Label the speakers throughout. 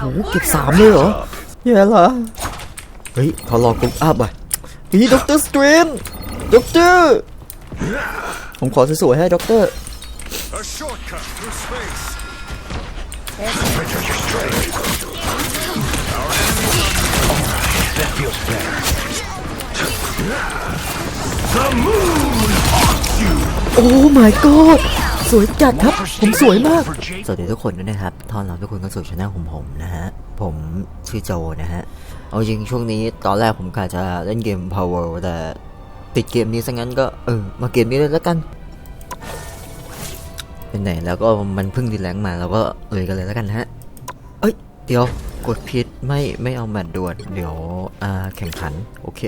Speaker 1: โอ้โหเก็บสามเลยเหรอแย่ละเฮ้ยเขารอกรุ๊ปอัพอะนี่ด็อกเตอร์สเตรนด็อกเตอร์ผมขอสวยๆให้ด็อกเตอร์
Speaker 2: A shortcut through space.
Speaker 1: โอ้ my god สวยจัดครับ ผมสวยมาก สวัสดีทุกคนด้วยนะครับทอนรับทุกคนเข้าสู่ช anel ของผมนะฮะ ผมชื่อโจนะฮะ เอาจริงช่วงนี้ตอนแรกผมกะจะเล่นเกม Power แต่ติดเกมนี้ซะงั้นก็เออมาเกมนี้เลยแล้วกันเป็นไหนแล้วก็มันเพิ่งดีแรงมาเราก็เลยกันเลยแล้วกันฮะ เอ้ย เดี๋ยวกดผิดไม่ไม่เอาแมตด่วนเดี๋ยวอ่าแข่งขัน โอเค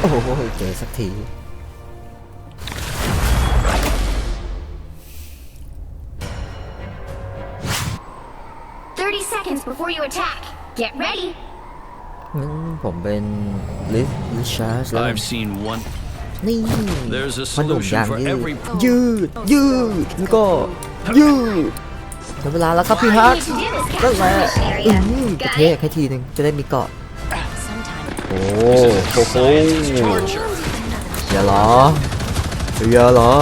Speaker 1: โอ้โหเจอสักที
Speaker 3: before you attack. Get ready.
Speaker 1: งั้นผมเป็นลิฟลิชาร์แล้วกัน
Speaker 2: I've seen one.
Speaker 1: นี่
Speaker 2: There's a
Speaker 1: พอหนุ่ม
Speaker 2: solution
Speaker 1: อย่าง
Speaker 2: for
Speaker 1: ยืด
Speaker 2: every
Speaker 1: ยืดยืดแล้วก็ยืดถึงเวลาแล้วครับพี่
Speaker 3: All
Speaker 1: ฮั
Speaker 3: you
Speaker 1: ก
Speaker 3: need to do is
Speaker 1: นั่น
Speaker 3: capture
Speaker 1: แหละ
Speaker 3: the
Speaker 1: อื
Speaker 3: mission
Speaker 1: ม
Speaker 3: area.
Speaker 1: กระ
Speaker 3: Got
Speaker 1: เทก
Speaker 3: it?
Speaker 1: ให้ทีนึงจะได้มีเกาะ
Speaker 3: Sometime.
Speaker 1: โอ้
Speaker 2: This
Speaker 1: โห
Speaker 2: is science torture.
Speaker 1: อย่าเหรออย่าเหรอ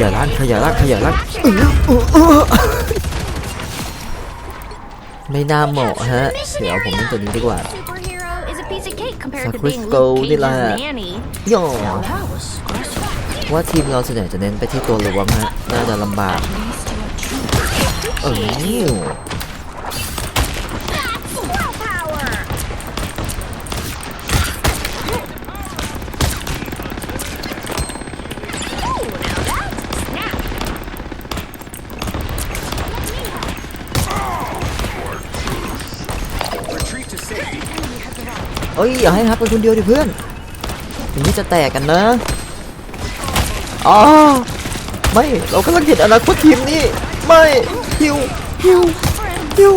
Speaker 1: ยายร่างขยายร่างขยายร่างอื้ออื้ออื้อไม่น่าเหมาะฮะ เดี๋ยวผมเล่นตัวนี้ดีกว่า
Speaker 3: Superhero is a piece of cake compared to
Speaker 1: Sakura
Speaker 3: being
Speaker 1: Go
Speaker 3: Luke
Speaker 1: นี่
Speaker 3: Cage's
Speaker 1: แหละ
Speaker 3: nanny.
Speaker 1: ย่อ
Speaker 3: That was stressful.
Speaker 1: ว่าทีมเราส่วนใหญ่จะเน้นไปที่ตัวล้วงฮะ น่าจะลำบาก เออ เอ้ยอย่าให้ฮับเป็นคนเดียวดิเพื่อนอย่างนี้จะแตกกันนะอ๋อไม่เรากำลังเห็นอนาคตทีมนี้ ไม่ฮิวฮิวฮิว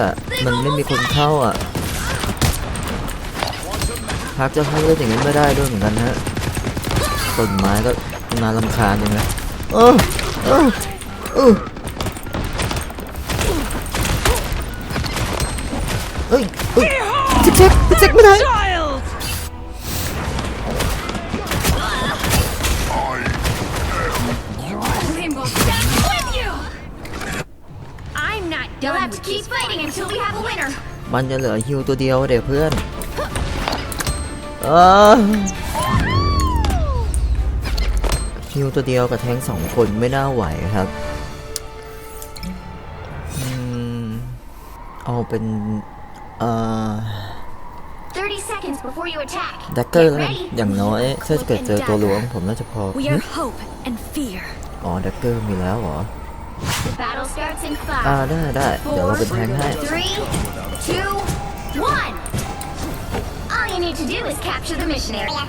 Speaker 1: อะ มันไม่มีคนเข้าอะพักจะให้เล่นอย่างนั้นไม่ได้ด้วยเหมือนกันฮะต้นไม้ก็น่าลำคาญยังไงเออเออเออเอ้ยเอ้ยเช็คเช็คเช็คไม่ได้
Speaker 3: You'll have to keep fighting until we have a winner.
Speaker 1: มันจะเหลือฮิวตัวเดียวเด็กเพื่อนเออฮิวตัวเดียวกับแทงสองคนไม่น่าไหวครับอืมเอาเป็นเอ่อ
Speaker 3: 30 seconds before you attack.
Speaker 1: ดักเกอร์
Speaker 3: Get
Speaker 1: แล้วกัน
Speaker 3: ready.
Speaker 1: อย่างน้อยถ้าจะเกิดเจอตัวล้วงผมน่าจะพอ
Speaker 4: We are hope and fear.
Speaker 1: อ๋อดักเกอร์มีแล้วเหรอ
Speaker 3: Battle starts in
Speaker 1: อ่า
Speaker 3: five,
Speaker 1: ได้ได้เดี๋ยวเราเป็นแทงให้
Speaker 3: three, two, one. All you need to do is capture the mission area.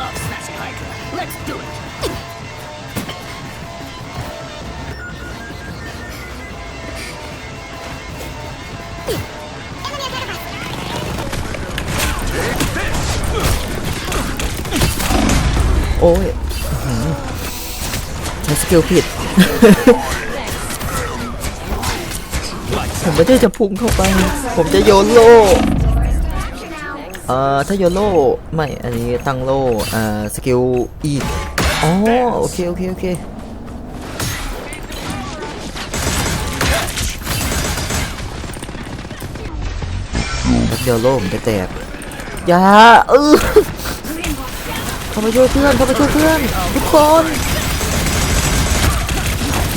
Speaker 4: Love Smash Hiker. Let's do it.
Speaker 1: โอ้ยอื้อหือใช้สกิลผิด ผมไม่ได้จะพุ่งเข้าไป ผมจะโยนโล่เอ่อถ้าโยนโล่ไม่ อันนี้ตั้งโล่เอ่อสกิลอีกอ๋อโอเคโอเคโอเคแป๊บเดียวโล่ผมจะแตกอย่าเออเข้ามาช่วยเพื่อนเข้ามาช่วยเพื่อน ทุกคน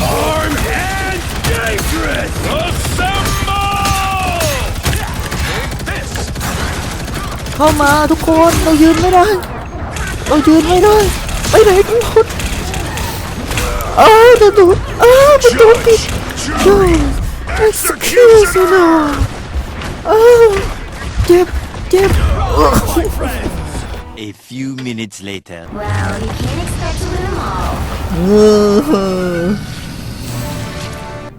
Speaker 2: Armed and dangerous. Assemble!
Speaker 1: เข้ามาทุกคนเรายืนไม่ได้ เรายืนไม่ได้ไปไหนกันหมดอ้าวประตูอ้าวประตูปิดโอ้ excuse me นะอ้าวเจ็บเจ็บ
Speaker 5: A few minutes later.
Speaker 3: Well, you can't expect to win them all.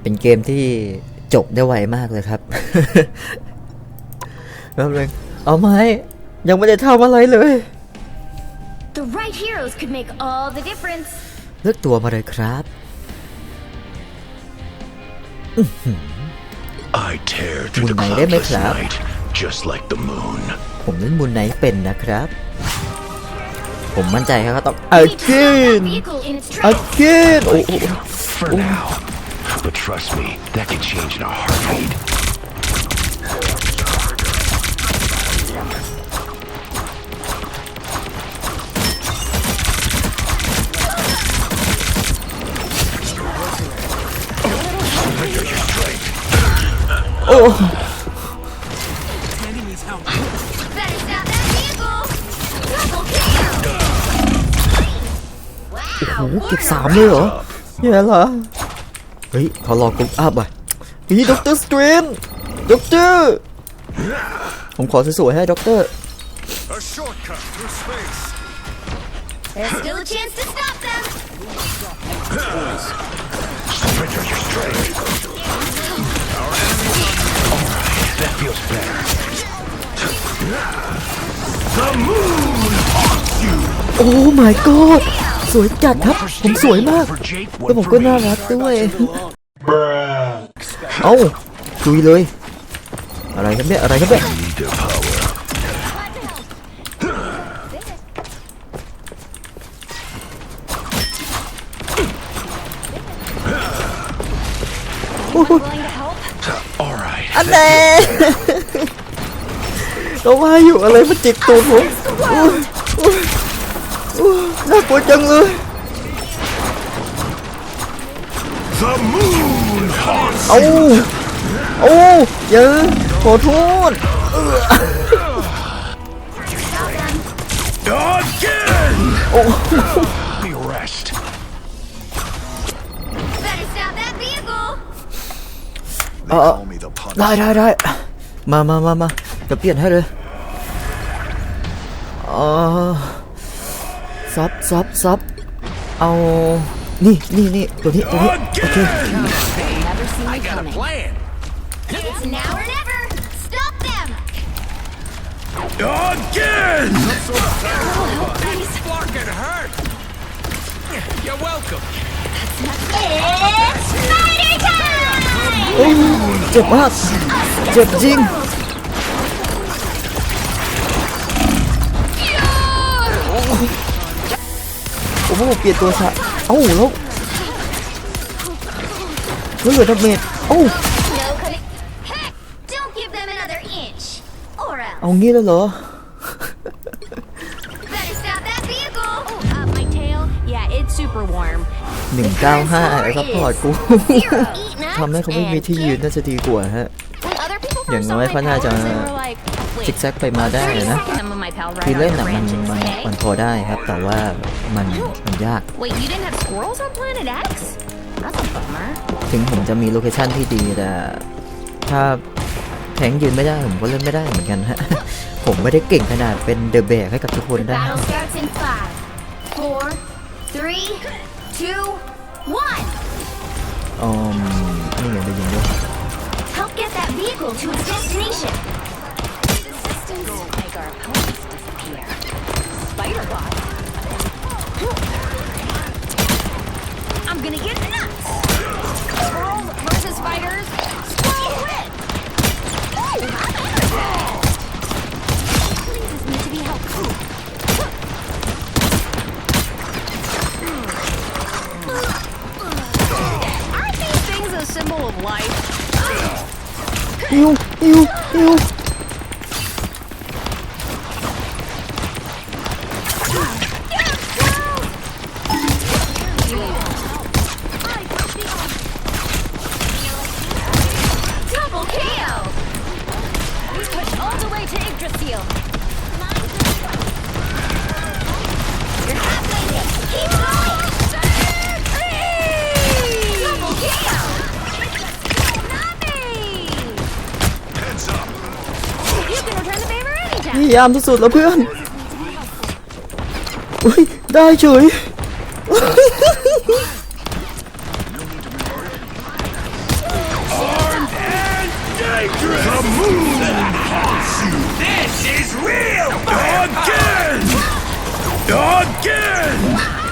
Speaker 1: เออเป็นเกมที่จบได้ไวมากเลยครับแป๊บนึงเอาไหมยังไม่ได้ทำอะไรเลย
Speaker 3: The right heroes could make all the difference.
Speaker 1: เลือกตัวมาเลยครับ
Speaker 6: I tear through the
Speaker 1: Moon Knight ได้ไหม
Speaker 6: cloudless
Speaker 1: ครับ
Speaker 6: night, just like the moon.
Speaker 1: ผมเล่นบุญไนท์เป็นนะครับ ผมมั่นใจครับว่าต้อง
Speaker 3: We need to stop that
Speaker 1: again
Speaker 3: vehicle in its tracks.
Speaker 1: again โอ้โห
Speaker 6: For now. But trust me, that could change in a heartbeat.
Speaker 3: Oh. Oh.
Speaker 1: โห
Speaker 3: Wow.
Speaker 1: เก็บสามเลยเหรอแย่ละเฮ้ยเขารอกรุ๊ปอัพอะเฮ้ยด็อกเตอร์สเตรนด็อกเตอร์ผมขอสวยๆให้ด็อกเตอร์
Speaker 2: A shortcut through space.
Speaker 3: There's still a chance to stop them.
Speaker 6: Surrender your strength. That feels better. The moon haunts you.
Speaker 1: โอ้ my god สวยจัดครับ ผมสวยมาก
Speaker 6: For Jake,
Speaker 1: แล้ว
Speaker 6: one
Speaker 1: ผม
Speaker 6: for
Speaker 1: ก็
Speaker 6: me.
Speaker 1: น่ารักด้วย เอ้าคุยเลย อะไรกันเนี่ย อะไรกันเนี่ย
Speaker 6: Need their power.
Speaker 1: โอ้โห
Speaker 3: Willing to help?
Speaker 6: All right.
Speaker 1: อันแน่เราว่าอยู่อะไรมันจิกตูดผม โอ้ยโอ้ยโอ้ยน่ากลัวจังเลย
Speaker 6: The moon haunts
Speaker 1: เอาเอาเยอะขอโทษ
Speaker 6: again. Be rest.
Speaker 3: Better stop that vehicle.
Speaker 1: เออได้ได้ได้มามามามาเดี๋ยวเปลี่ยนให้เลยเออซับซับซับเอา นี่นี่นี่ตัวนี้ตัวนี้โอเค
Speaker 4: Never see me coming.
Speaker 2: Plan.
Speaker 3: It's now or never. Stop them.
Speaker 6: Again.
Speaker 2: Fucking hurt. You're welcome.
Speaker 3: It's Snyder time!
Speaker 1: โอ้ยเจ็บมาก เจ็บจริงผ อ้โหเปลี่ยนตัวซะเอ้าแล้วแล้วเหลือดับเมจเอ้าเอางี้แล้วเหรอ
Speaker 3: หนึ่งเก้าห้าไอ้
Speaker 1: ซัพพอดกูทำให้เขาไม่มีที่ยืนน่าจะดีกว่าฮะ อย่างน้อยเขหน้าจะจิกแซกไปมาได้นะ
Speaker 3: seconds of my pal right
Speaker 1: คือเล่น
Speaker 3: on
Speaker 1: น่ะ
Speaker 3: the
Speaker 1: มัน
Speaker 3: branches,
Speaker 1: มัน
Speaker 3: okay?
Speaker 1: มันพอได้ครับ แต่ว่ามันมันยาก
Speaker 3: Wait, you didn't have squirrels on Planet X? That's a bummer.
Speaker 1: ถึงผมจะมีโลเคชั่นที่ดีแต่ถ้าแทงยืนไม่ได้ผมก็เล่นไม่ได้เหมือนกันฮะ ผมไม่ได้เก่งขนาดเป็นเดอะแบกให้กับทุกคน
Speaker 3: The
Speaker 1: ได้
Speaker 3: battle starts in five, four, three, two, one.
Speaker 1: อืมนี่ไงได้ยินด้วย
Speaker 3: Help get that vehicle to its destination. our opponents disappear. Spiderbot! I'm gonna get nuts! Squirrels versus spiders, squirrels win! Oh, Please is be helpful. Aren't these things a symbol of life? Ew,
Speaker 1: ew,
Speaker 3: ew.
Speaker 1: ยายามที่สุดแล้วเพื่อนอุ้ยได้เฉย
Speaker 2: Again!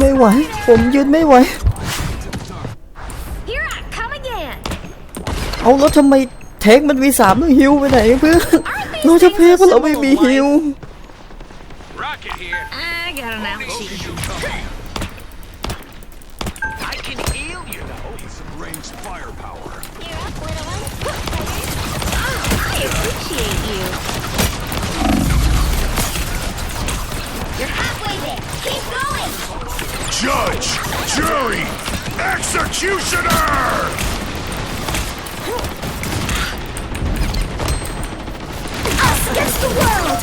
Speaker 1: ไม่ไหว ผมยืนไม่ไหว
Speaker 3: Here I come again!
Speaker 1: เอาแล้วทำไมแทงมันมีสามแล้วฮิวไปไหนเพื่อนเราจะแพ้เพราะเราไม่มีฮิว
Speaker 2: Rocket here.
Speaker 3: I got an ouchie.
Speaker 2: You coming. I can heal you. Some ranged firepower.
Speaker 3: You're up, little one. I appreciate you. You're halfway there. Keep going!
Speaker 6: Judge, jury, executioner!
Speaker 3: Us against the world!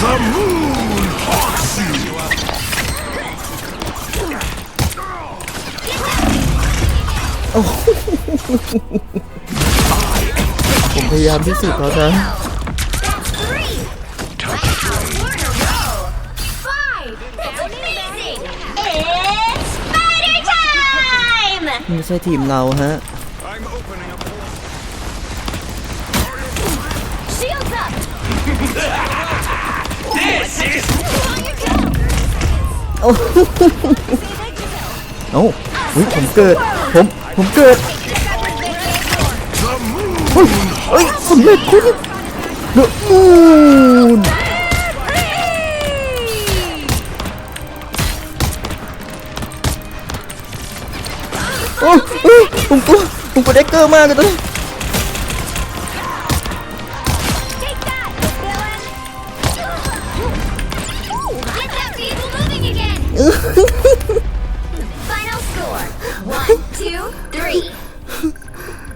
Speaker 6: The moon haunts you.
Speaker 1: ผมพยายามที่สุดแล้วนะ ไม่ใช่ทีมเราฮะ
Speaker 2: I'm opening up.
Speaker 3: Shields up!
Speaker 2: This is
Speaker 3: On your go!
Speaker 1: โอ้เอ้าอุ๊ยผมเกิด ผม ผมเกิด
Speaker 6: The moon
Speaker 1: เฮ้ยสำเร็จคุณเดอะมูน โอ้โอ้ผมกลัวผมกลัวเด็กเกอร์มากเลยตอนนี้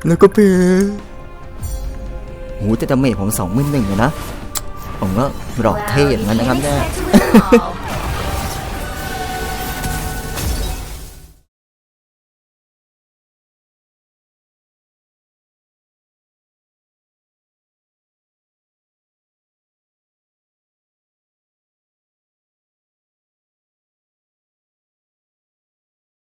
Speaker 1: แล้วก็เพโหแต่ดาเมจผมสองหมื่นหนึ่งเลยนะ ผมก็หลอกเท่อย่างนั้นนะครับเนี่ย